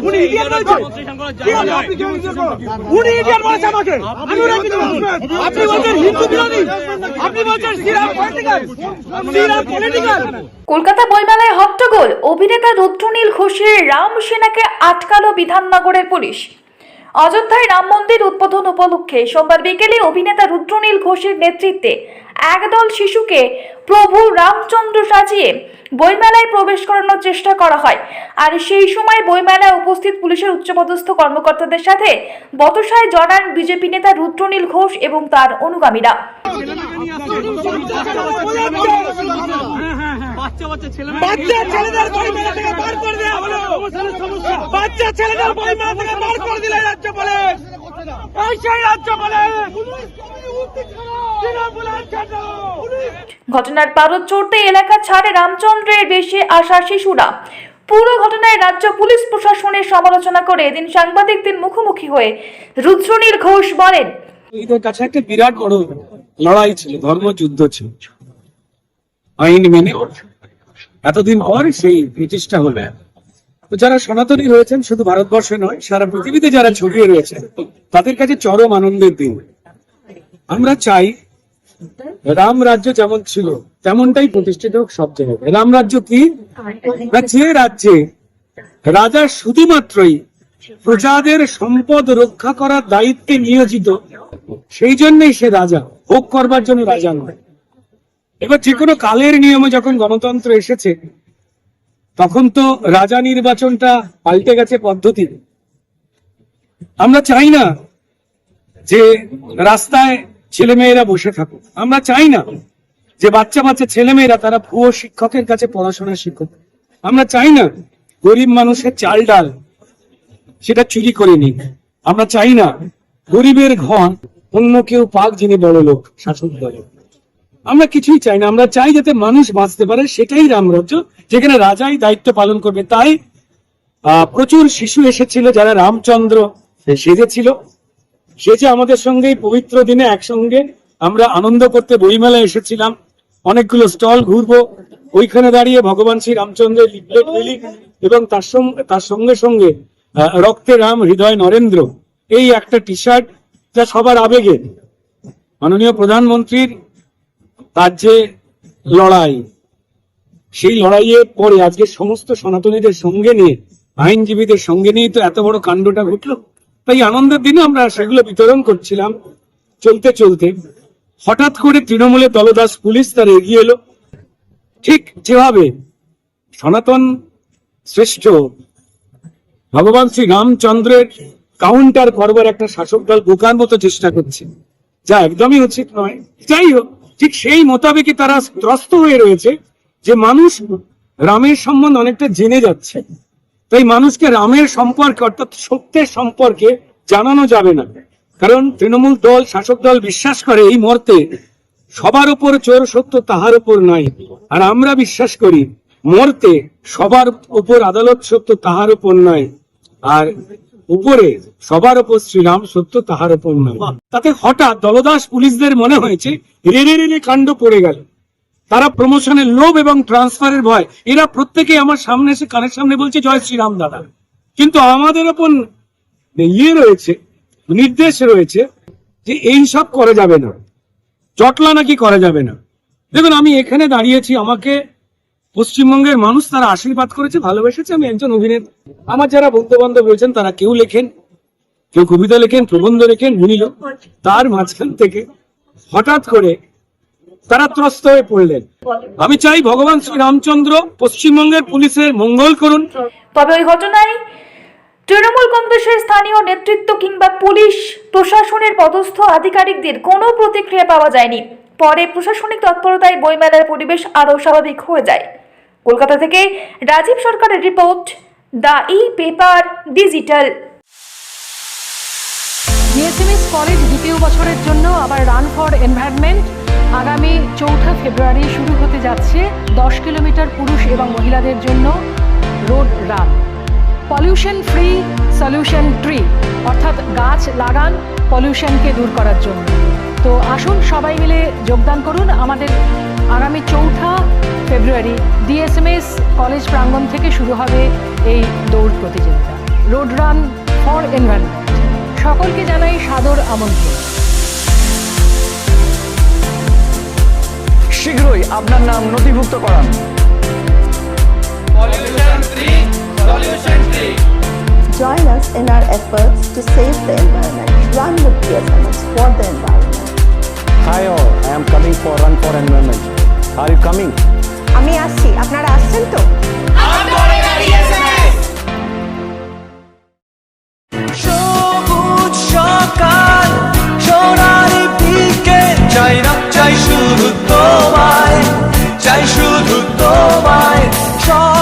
উনি ইডিয়ট বলছে আমাকে। আপনি বলছেন হিন্দু বিরোধী আপনি বলছেন কলকাতা বইমেলায় হট্টগোল, অভিনেতা রুদ্রনীল ঘোষের রাম সেনাকে আটকালো বিধাননগরের পুলিশ অযোধ্যায় রাম মন্দির উদ্বোধন উপলক্ষে সোমবার বিকেলে অভিনেতা রুদ্রনীল ঘোষের নেতৃত্বে একদল শিশুকে প্রভু রামচন্দ্র সাজিয়ে বইমেলায় প্রবেশ করানোর চেষ্টা করা হয়। আর সেই সময় বইমেলায় উপস্থিত পুলিশের উচ্চপদস্থ কর্মকর্তাদের সাথে বতসায় জড়ান বিজেপি নেতা রুদ্রনীল ঘোষ এবং তার অনুগামীরা। বাচ্চা বাচ্চা, ছেলেদের বই মেলা থেকে বার করে দেওয়া হলো বাচ্চা ছেলেদের বই থেকে বার করে দিলে রাজ্য বলে। এই সেই রাজ্য বলে। ঘটনার পারদ চড়তে এলাকা ছাড়ে রামচন্দ্রের বেশে আসা শিশুরা। পুরো ঘটনায় রাজ্য পুলিশ প্রশাসনের সমালোচনা করে এদিন সাংবাদিকদের মুখোমুখি হয়ে রুদ্রনীল ঘোষ বলেন এদের কাছে একটা বিরাট বড় লড়াই ছিল ধর্মযুদ্ধ ছিল। আইন মেনে এতদিন পর সেই প্রতিষ্ঠা হলো যারা সনাতনী রয়েছেন, শুধু ভারতবর্ষে নয়, সারা পৃথিবীতে যারা ছড়িয়ে রয়েছেন, তাদের কাছে চরম আনন্দের দিন। আমরা চাই রাম রাজ্য যেমন ছিল, তেমনটাই প্রতিষ্ঠিত হোক সব জায়গায়। রাম রাজ্য কি? যে রাজ্যে। রাজা শুধুমাত্রই প্রজাদের সম্পদ রক্ষা করার দায়িত্বে নিয়োজিত, সেই জন্যই সে রাজা, ভোগ করবার জন্য রাজা নয়। এবার যে কোনো কালের নিয়মে যখন গণতন্ত্র এসেছে তখন তো রাজা নির্বাচনটা পাল্টে গেছে পদ্ধতি আমরা চাই না যে রাস্তায় ছেলেমেয়েরা বসে থাকুক। আমরা চাই না যে বাচ্চা বাচ্চা ছেলেমেয়েরা, তারা ভুয়ো শিক্ষকের কাছে পড়াশোনা শিখুক। আমরা চাই না গরিব মানুষের চাল ডাল, সেটা চুরি করে নিক। আমরা চাই না গরিবের ঘর অন্য কেউ পাক যিনি বড় লোক শাসক দলে আমরা কিছুই চাই না, আমরা চাই যাতে মানুষ বাঁচতে পারে, সেটাই রামরাজ্য, যেখানে রাজাই দায়িত্ব পালন করবে। তাই প্রচুর শিশু এসেছিল যারা রামচন্দ্র সেজেছিল। সেজে আমাদের সঙ্গে পবিত্র দিনে একসঙ্গে আমরা আনন্দ করতে বইমেলা এসেছিলাম। অনেকগুলো স্টল ঘুরবো, ওইখানে দাঁড়িয়ে ভগবান শ্রী রামচন্দ্রের লিফলেট রিলি এবং তার সঙ্গে তার সঙ্গে সঙ্গে রক্তে রাম, হৃদয় নরেন্দ্র, এই একটা টি শার্ট যা সবার আবেগে। মাননীয় প্রধানমন্ত্রীর তার যে লড়াই। সেই লড়াইয়ের পরে আজকে সমস্ত সনাতনীদের সঙ্গে নিয়ে, আইনজীবীদের সঙ্গে নিয়ে তো এত বড় কাণ্ডটা ঘটলো। তাই আনন্দের দিনে আমরা সেগুলো বিতরণ করছিলাম। চলতে চলতে হঠাৎ করে তৃণমূলের দলদাস পুলিশ তার এগিয়ে এলো। ঠিক যেভাবে সনাতন শ্রেষ্ঠ ভগবান শ্রী রামচন্দ্রের কাউন্টার করবার একটা শাসক দল বোকার মতো চেষ্টা করছে, যা একদমই উচিত নয়। যাই হোক ঠিক সেই মোতাবেকই তারা ত্রস্ত হয়ে রয়েছে যে মানুষ রামের সম্বন্ধে অনেকটা জেনে যাচ্ছে। তাই মানুষকে রামের সম্পর্কে অর্থাৎ সত্যের সম্পর্কে জানানো যাবে না। কারণ তৃণমূল দল, শাসক দল বিশ্বাস করে এই মুহূর্তে সবার উপর চোর সত্য তাহার উপর নাই। আর আমরা বিশ্বাস করি মর্তে সবার উপর আদালত সত্য তাহার উপর নয় আর উপরে সবার উপর শ্রীরাম, সত্য তাহার উপর তাতে হঠাৎ দলদাস পুলিশদের মনে হয়েছে রেড়ে রেড়ে কাণ্ড পড়ে গেল। তারা প্রমোশনের লোভ এবং ট্রান্সফারের ভয়, এরা প্রত্যেকেই আমার সামনে এসে কানের সামনে বলছে, জয় শ্রীরাম দাদা। কিন্তু আমাদের ওপর ইয়ে রয়েছে, নির্দেশ রয়েছে যে এই সব করা যাবে না। চটলা নাকি করা যাবে না। দেখুন, আমি এখানে দাঁড়িয়েছি, আমাকে পশ্চিমবঙ্গের মানুষ তারা আশীর্বাদ করেছে, ভালোবেসেছে। আমি একজন অভিনেতা। আমার যারা বন্ধু বান্ধব রয়েছেন, তারা কেউ লেখেন, কেউ কবিতা লেখেন, প্রবন্ধ লেখেন গুণিল তার মাঝখান থেকে হঠাৎ করে তারা ত্রস্ত হয়ে পড়লেন। আমি চাই ভগবান শ্রী রামচন্দ্র পশ্চিমবঙ্গের পুলিশের মঙ্গল করুন। তবে ওই ঘটনায় তৃণমূল কংগ্রেসের স্থানীয় নেতৃত্ব কিংবা পুলিশ, প্রশাসনের পদস্থ আধিকারিকদের কোনো প্রতিক্রিয়া পাওয়া যায়নি। পরে প্রশাসনিক তৎপরতায় বইমেলার পরিবেশ আরও স্বাভাবিক হয়ে যায়। কলকাতা থেকে রাজীব সরকারের report, the E paper digital. DSMS college দ্বিতীয় বছরের জন্য, আবার রান ফর এনভায়রনমেন্ট আগামী চৌঠা ফেব্রুয়ারি শুরু হতে যাচ্ছে দশ কিলোমিটার পুরুষ এবং মহিলাদের জন্য road run pollution free solution tree অর্থাৎ গাছ লাগান পলিউশনকে দূর করার জন্য। তো আসুন সবাই মিলে যোগদান করুন আমাদের আগামী চৌঠা ফেব্রুয়ারি ডিএসএমএস কলেজ প্রাঙ্গণ থেকে শুরু হবে এই দৌড় প্রতিযোগিতা রোড রান ফর এনভায়রনমেন্ট সকলকে জানাই সাদর আমন্ত্রণ শীঘ্রই আপনার নাম নথিভুক্ত করান Join us in our efforts to save the environment. Run with PSMS for the environment. Hi all, I am coming for Run for Environment. Are you coming আমি আসছি আপনারা আসছেন তো? চাই শুধু তোমায় চাই শুধু তোমায় সব